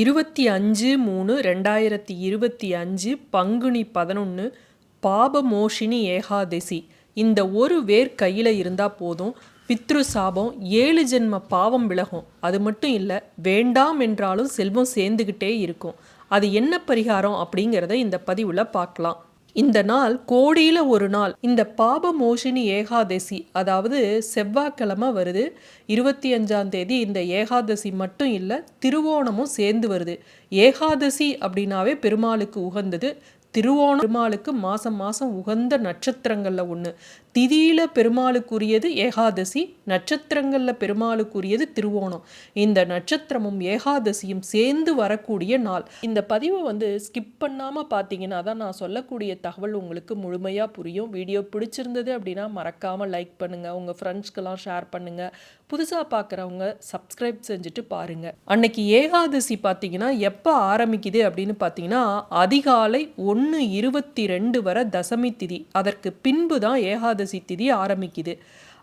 இருபத்தி அஞ்சு மூணு ரெண்டாயிரத்தி இருபத்தி அஞ்சு பங்குனி பதினொன்று பாபமோஷினி ஏகாதசி. இந்த ஒரு வேர் கையில் இருந்தால் போதும். பித்ரு சாபம் ஏழு ஜென்ம பாவம் விலகும். அது மட்டும் இல்லை வேண்டாம் என்றாலும் செல்வம் சேர்ந்துக்கிட்டே இருக்கும். அது என்ன பரிகாரம் அப்படிங்கிறத இந்த பதிவில் பார்க்கலாம். இந்த நாள் கோடியில் ஒரு நாள். இந்த பாப மோஷினி ஏகாதசி அதாவது செவ்வாய்க்கிழமை வருது. இருபத்தி அஞ்சாம் தேதி இந்த ஏகாதசி மட்டும் இல்லை திருவோணமும் சேர்ந்து வருது. ஏகாதசி அப்படின்னாவே பெருமாளுக்கு உகந்தது. திருவோண பெருமாளுக்கு மாதம் மாதம் உகந்த நட்சத்திரங்களில் ஒன்று திதியில பெருமாளுக்குரியது ஏகாதசி நட்சத்திரங்களில் பெருமாளுக்குரியது திருவோணம். இந்த நட்சத்திரமும் ஏகாதசியும் சேர்ந்து வரக்கூடிய நாள். இந்த பதிவை வந்து ஸ்கிப் பண்ணாமல் பார்த்தீங்கன்னா தான் நான் சொல்லக்கூடிய தகவல் உங்களுக்கு முழுமையாக புரியும். வீடியோ பிடிச்சிருந்தது அப்படின்னா மறக்காமல் லைக் பண்ணுங்கள் உங்கள் ஃப்ரெண்ட்ஸ்க்கெல்லாம் ஷேர் பண்ணுங்கள் புதுசாக பார்க்குறவங்க சப்ஸ்கிரைப் செஞ்சுட்டு பாருங்கள் அன்னைக்கு ஏகாதசி பார்த்தீங்கன்னா எப்போ ஆரம்பிக்குது அப்படின்னு பார்த்தீங்கன்னா அதிகாலை ஒன்று இருபத்தி ரெண்டு வரை தசமி திதி. அதற்கு பின்பு தான் ஏகாதசி திதி ஆரம்பிக்குது.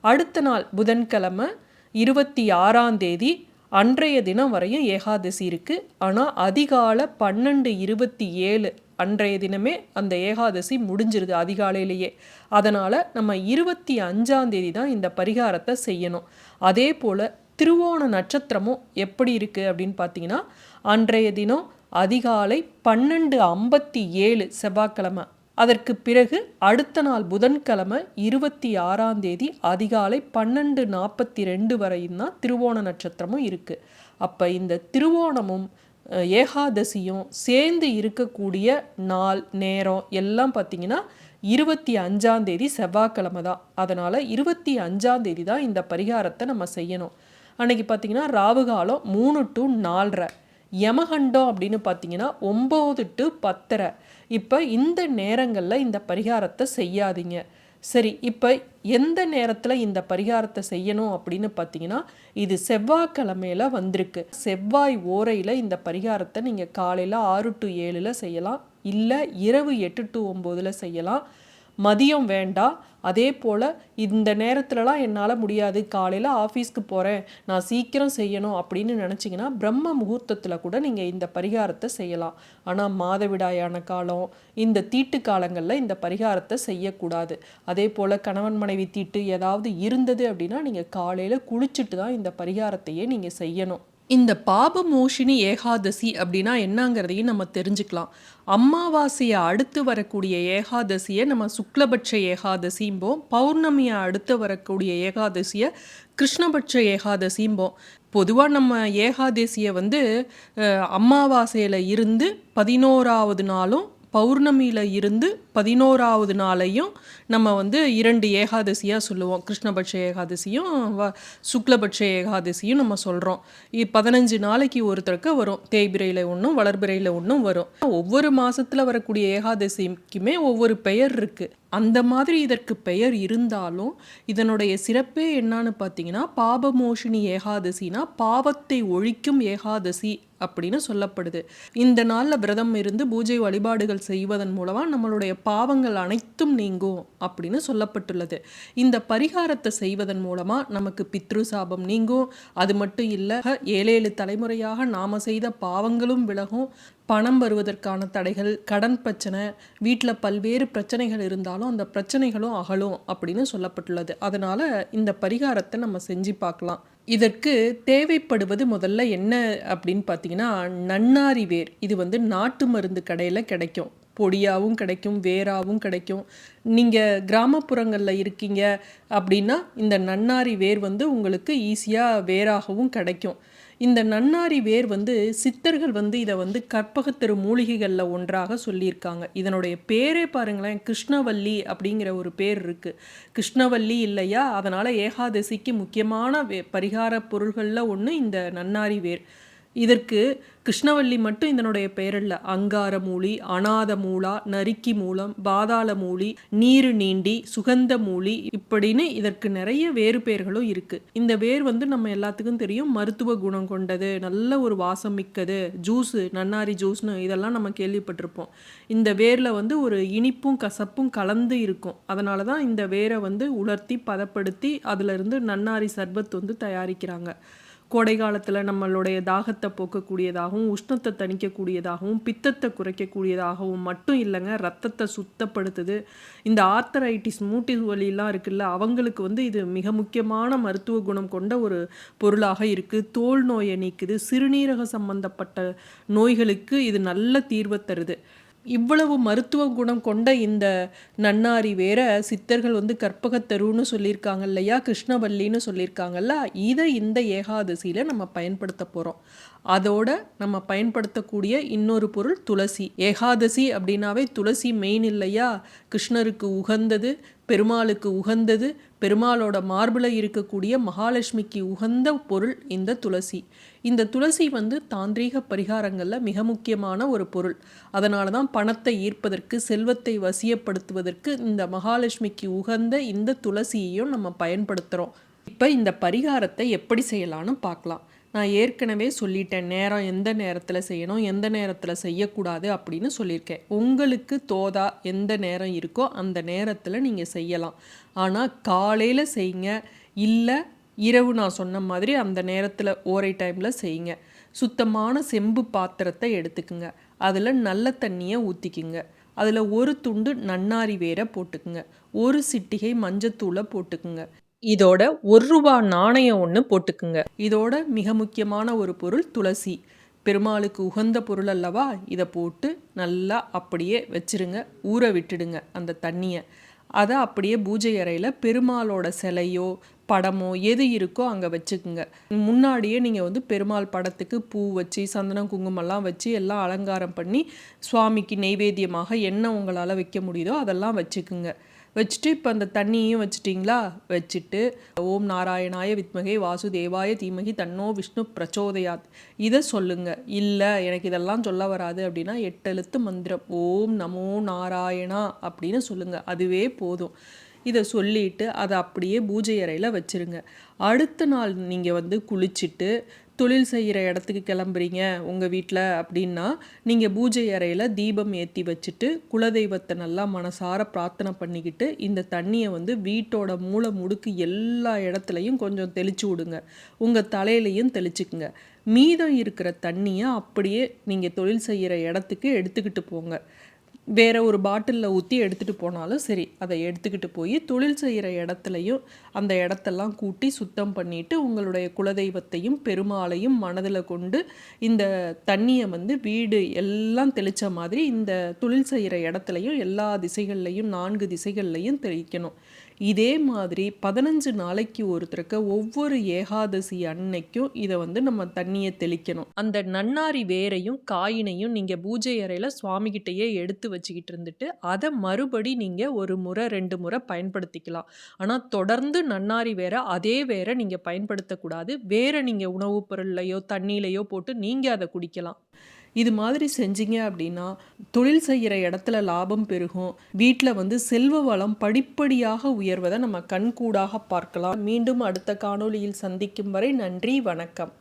அடுத்த நாள் புதன்கிழமை இருபத்தி ஆறாம் தேதி அன்றைய தினம் வரையும் ஏகாதசி இருக்குது ஆனால் அதிகாலை பன்னெண்டு இருபத்தி ஏழு அன்றைய தினமே அந்த ஏகாதசி முடிஞ்சிருது அதிகாலையிலேயே. அதனால் நம்ம இருபத்தி அஞ்சாம் தேதி தான் இந்த பரிகாரத்தை செய்யணும். அதே போல் திருவோண நட்சத்திரமும் எப்படி இருக்குது அப்படின்னு பார்த்தீங்கன்னா அன்றைய தினம் அதிகாலை பன்னெண்டு ஐம்பத்தி ஏழு செவ்வாய்க்கிழமை. அதற்கு பிறகு அடுத்த நாள் புதன்கிழமை இருபத்தி ஆறாம் தேதி அதிகாலை பன்னெண்டு நாற்பத்தி ரெண்டு வரையும் தான் திருவோண நட்சத்திரமும் இருக்குது அப்போ இந்த திருவோணமும் ஏகாதசியும் சேர்ந்து இருக்கக்கூடிய நாள் நேரம் எல்லாம் பார்த்திங்கன்னா இருபத்தி அஞ்சாந்தேதி செவ்வாய்க்கிழமை தான். அதனால் இருபத்தி அஞ்சாந்தேதி தான் இந்த பரிகாரத்தை நம்ம செய்யணும். அன்றைக்கி பார்த்திங்கன்னா ராவுகாலம் மூணு டு நாலரை. யமகண்டம் அப்படின்னு பார்த்தீங்கன்னா ஒம்பது டு பத்தரை. இப்போ இந்த நேரங்களில் இந்த பரிகாரத்தை செய்யாதீங்க. சரி இப்போ எந்த நேரத்தில் இந்த பரிகாரத்தை செய்யணும் அப்படின்னு பார்த்தீங்கன்னா இது செவ்வாய்க்கிழமையில் வந்திருக்கு. செவ்வாய் ஓரையில் இந்த பரிகாரத்தை நீங்கள் காலையில் ஆறு டு ஏழில் செய்யலாம். இல்லை இரவு எட்டு டு ஒம்போதில் செய்யலாம். மதியம் வேண்டாம் அதே போல் இந்த நேரத்துலலாம் என்னால் முடியாது. காலையில் ஆஃபீஸ்க்கு போகிறேன் நான் சீக்கிரம் செய்யணும் அப்படின்னு நினச்சிங்கன்னா பிரம்ம முகூர்த்தத்தில் கூட நீங்கள் இந்த பரிகாரத்தை செய்யலாம். ஆனால் மாதவிடாயான காலம் இந்த தீட்டு காலங்களில் இந்த பரிகாரத்தை செய்யக்கூடாது. அதே போல் கணவன் மனைவி தீட்டு ஏதாவது இருந்தது அப்படின்னா நீங்கள் காலையில் குளிச்சுட்டு தான் இந்த பரிகாரத்தையே நீங்கள் செய்யணும். இந்த பாபமோஷினி ஏகாதசி அப்படின்னா என்னங்கிறதையும் நம்ம தெரிஞ்சுக்கலாம். அமாவாசையை அடுத்து வரக்கூடிய ஏகாதசியை நம்ம சுக்லபட்ச ஏகாதசிம்போம் பௌர்ணமியை அடுத்து வரக்கூடிய ஏகாதசியை கிருஷ்ணபட்ச ஏகாதசிம்போம். பொதுவாக நம்ம ஏகாதசியை வந்து அமாவாசையில் இருந்து பதினோராவது நாளும் பௌர்ணமியில் இருந்து பதினோராவது நாளையும் நம்ம வந்து இரண்டு ஏகாதசியாக சொல்லுவோம். கிருஷ்ணபட்ச ஏகாதசியும் வ சுக்லபட்ச ஏகாதசியும் நம்ம சொல்கிறோம் பதினஞ்சு நாளைக்கு ஒருத்தருக்கு வரும். தேய்பிரையில் ஒன்றும் வளர்பிரையில் ஒன்றும் வரும். ஒவ்வொரு மாதத்தில் வரக்கூடிய ஏகாதசிக்குமே ஒவ்வொரு பெயர் இருக்குது அந்த மாதிரி இதற்கு பெயர் இருந்தாலும் இதனுடைய சிறப்பே என்னன்னு பார்த்தீங்கன்னா பாபமோஷினி ஏகாதசினா பாவத்தை ஒழிக்கும் ஏகாதசி அப்படின்னு சொல்லப்படுது. இந்த நாளில் விரதம் இருந்து பூஜை வழிபாடுகள் செய்வதன் மூலமாக நம்மளுடைய பாவங்கள் அனைத்தும் நீங்கும் அப்படின்னு சொல்லப்பட்டுள்ளது. இந்த பரிகாரத்தை செய்வதன் மூலமாக நமக்கு பித்ரு சாபம் நீங்கும். அது மட்டும் இல்லை ஏழேழு தலைமுறையாக நாம் செய்த பாவங்களும் விலகும். பணம் வருவதற்கான தடைகள் கடன் பிரச்சனை வீட்டில் பல்வேறு பிரச்சனைகள் இருந்தாலும் அந்த பிரச்சனைகளும் அகலும் அப்படின்னு சொல்லப்பட்டுள்ளது. அதனால் இந்த பரிகாரத்தை நம்ம செஞ்சு பார்க்கலாம். இதற்கு தேவைப்படுவது முதல்ல என்ன அப்படின்னு பார்த்தீங்கன்னா நன்னாரி வேர். இது வந்து நாட்டு மருந்து கடையில் கிடைக்கும். பொடியாகவும் கிடைக்கும் வேராகவும் கிடைக்கும். நீங்கள் கிராமப்புறங்களில் இருக்கீங்க அப்படின்னா இந்த நன்னாரி வேர் வந்து உங்களுக்கு ஈஸியாக வேராகவும் கிடைக்கும். இந்த நன்னாரி வேர் வந்து சித்தர்கள் வந்து இதை வந்து கற்பகத்திரு மூலிகைகளில் ஒன்றாக சொல்லியிருக்காங்க. இதனுடைய பேரே பாருங்களேன் கிருஷ்ணவல்லி அப்படிங்கிற ஒரு பேர் இருக்குது கிருஷ்ணவல்லி இல்லையா? அதனால் ஏகாதசிக்கு முக்கியமான வே பரிகார பொருள்களில் ஒன்று இந்த நன்னாரி வேர். இதற்கு கிருஷ்ணவல்லி மட்டும் இதனுடைய பெயரல்ல. அங்கார மூலி அநாத மூலா நரிக்கி மூலம் பாதாள மூலி நீரு நீண்டி சுகந்த மூலி இப்படின்னு இதற்கு நிறைய வேறு பெயர்களும் இருக்கு. இந்த வேர் வந்து நம்ம எல்லாத்துக்கும் தெரியும். மருத்துவ குணம் கொண்டது நல்ல ஒரு வாசம் மிக்கது ஜூஸு நன்னாரி ஜூஸ்னு இதெல்லாம் நம்ம கேள்விப்பட்டிருப்போம். இந்த வேரில் வந்து ஒரு இனிப்பும் கசப்பும் கலந்து இருக்கும். அதனால தான் இந்த வேரை வந்து உலர்த்தி பதப்படுத்தி அதிலிருந்து நன்னாரி சர்பத் வந்து தயாரிக்கிறாங்க. கோடை காலத்தில் நம்மளுடைய தாகத்தை போக்கக்கூடியதாகவும் உஷ்ணத்தை தணிக்கக்கூடியதாகவும் பித்தத்தை குறைக்கக்கூடியதாகவும் மட்டும் இல்லைங்க ரத்தத்தை சுத்தப்படுத்துது. இந்த ஆர்த்தரைட்டிஸ் மூட்டி வலிலாம் இருக்குல்ல அவங்களுக்கு வந்து இது மிக முக்கியமான மருத்துவ குணம் கொண்ட ஒரு பொருளாக இருக்குது தோல் நோயை நீக்குது. சிறுநீரக சம்பந்தப்பட்ட நோய்களுக்கு இது நல்ல தீர்வை தருது. இவ்வளவு மருத்துவ குணம் கொண்ட இந்த நன்னாரி வேற சித்தர்கள் வந்து கற்பகத்தருன்னு சொல்லியிருக்காங்க இல்லையா? கிருஷ்ணவல்லின்னு சொல்லியிருக்காங்கல்ல? இதை இந்த ஏகாதசியில் நம்ம பயன்படுத்த போகிறோம் அதோட நம்ம பயன்படுத்தக்கூடிய இன்னொரு பொருள் துளசி. ஏகாதசி அப்படின்னாவே துளசி மெயின் இல்லையா? கிருஷ்ணருக்கு உகந்தது பெருமாளுக்கு உகந்தது பெருமாளோட மார்பில் இருக்கக்கூடிய மகாலட்சுமிக்கு உகந்த பொருள் இந்த துளசி. இந்த துளசி வந்து தாந்திரீக பரிகாரங்களில் மிக முக்கியமான ஒரு பொருள். அதனால தான் பணத்தை ஈர்ப்பதற்கு செல்வத்தை வசியப்படுத்துவதற்கு இந்த மகாலட்சுமிக்கு உகந்த இந்த துளசியையும் நம்ம பயன்படுத்துகிறோம் இப்போ இந்த பரிகாரத்தை எப்படி செய்யலான்னு பார்க்கலாம். நான் ஏற்கனவே சொல்லிட்டேன் நேரம் எந்த நேரத்தில் செய்யணும் எந்த நேரத்தில் செய்யக்கூடாது அப்படின்னு சொல்லியிருக்கேன். உங்களுக்கு தோதா எந்த நேரம் இருக்கோ அந்த நேரத்தில் நீங்கள் செய்யலாம். ஆனால் காலையில் செய்யுங்க இல்லை இரவு நான் சொன்ன மாதிரி அந்த நேரத்தில் ஓரை டைமில் செய்யுங்க. சுத்தமான செம்பு பாத்திரத்தை எடுத்துக்குங்க. அதில் நல்ல தண்ணியை ஊற்றிக்குங்க அதில் ஒரு துண்டு நன்னாரி வேரை போட்டுக்குங்க. ஒரு சிட்டிகை மஞ்சத்தூளை போட்டுக்குங்க. இதோட ஒரு ரூபா நாணயம் ஒன்று போட்டுக்குங்க. இதோட மிக முக்கியமான ஒரு பொருள் துளசி. பெருமாளுக்கு உகந்த பொருள் அல்லவா? இதை போட்டு நல்லா அப்படியே வச்சிருங்க. ஊற விட்டுடுங்க அந்த தண்ணியை. அதை அப்படியே பூஜை அறையில் பெருமாளோட சிலையோ படமோ எது இருக்கோ அங்கே வச்சுக்குங்க. முன்னாடியே நீங்கள் வந்து பெருமாள் படத்துக்கு பூ வச்சு சந்தனம் குங்குமம்லாம் வச்சு எல்லாம் அலங்காரம் பண்ணி சுவாமிக்கு நெய்வேத்தியமாக என்ன உங்களால் வைக்க முடியுதோ அதெல்லாம் வச்சுக்குங்க. வச்சுட்டு இப்போ அந்த தண்ணியும் வச்சுட்டிங்களா? வச்சுட்டு ஓம் நாராயணாய வித்மகே வாசுதேவாய தீமகி தன்னோ விஷ்ணு பிரச்சோதயாத். இதை சொல்லுங்க. இல்லை எனக்கு இதெல்லாம் சொல்ல வராது அப்படின்னா எட்டெழுத்து மந்திரம். ஓம் நமோ நாராயணா அப்படின்னு சொல்லுங்க. அதுவே போதும். இதை சொல்லிட்டு அதை அப்படியே பூஜை அறையில் வச்சுருங்க. அடுத்த நாள் நீங்கள் வந்து குளிச்சுட்டு தொழில் செய்கிற இடத்துக்கு கிளம்புறீங்க உங்கள் வீட்டில் அப்படின்னா நீங்கள் பூஜை அறையில் தீபம் ஏற்றி வச்சுட்டு குலதெய்வத்தை நல்லா மனசார பிரார்த்தனை பண்ணிக்கிட்டு இந்த தண்ணியை வந்து வீட்டோட மூளை முடுக்கு எல்லா இடத்துலையும் கொஞ்சம் தெளிச்சு விடுங்க. உங்கள் தலையிலையும் தெளிச்சுக்குங்க. மீதம் இருக்கிற தண்ணியை அப்படியே நீங்கள் தொழில் செய்கிற இடத்துக்கு எடுத்துக்கிட்டு போங்க. வேறு ஒரு பாட்டிலில் ஊற்றி எடுத்துகிட்டு போனாலும் சரி அதை எடுத்துக்கிட்டு போய் தொழில் செய்கிற இடத்துலையும் அந்த இடத்தெல்லாம் கூட்டி சுத்தம் பண்ணிவிட்டு உங்களுடைய குலதெய்வத்தையும் பெருமாளையும் மனதில் கொண்டு இந்த தண்ணியை வந்து வீடு எல்லாம் தெளித்த மாதிரி இந்த தொழில் செய்கிற இடத்துலையும் எல்லா திசைகள்லையும் நான்கு திசைகள்லையும் தெளிக்கணும். இதே மாதிரி பதினஞ்சு நாளைக்கு ஒருத்தருக்கு ஒவ்வொரு ஏகாதசி அன்னைக்கும் இதை வந்து நம்ம தண்ணியை தெளிக்கணும். அந்த நன்னாரி வேரையும் காயினையும் நீங்கள் பூஜை அறையில் சுவாமிகிட்டையே எடுத்து வச்சுக்கிட்டு இருந்துட்டு அதை மறுபடி நீங்கள் ஒரு முறை ரெண்டு முறை பயன்படுத்திக்கலாம். ஆனால் தொடர்ந்து நன்னாரி வேற அதே வேற நீங்கள் பயன்படுத்தக்கூடாது. வேற நீங்கள் உணவுப் பொருள்லையோ தண்ணியிலையோ போட்டு நீங்கள் அதை குடிக்கலாம். இது மாதிரி செஞ்சீங்க அப்படின்னா தொழில் செய்கிற இடத்துல லாபம் பெருகும். வீட்டில் வந்து செல்வ வளம் படிப்படியாக உயர்வதை நம்ம கண்கூடாக பார்க்கலாம். மீண்டும் அடுத்த காணொளியில் சந்திக்கும் வரை நன்றி வணக்கம்.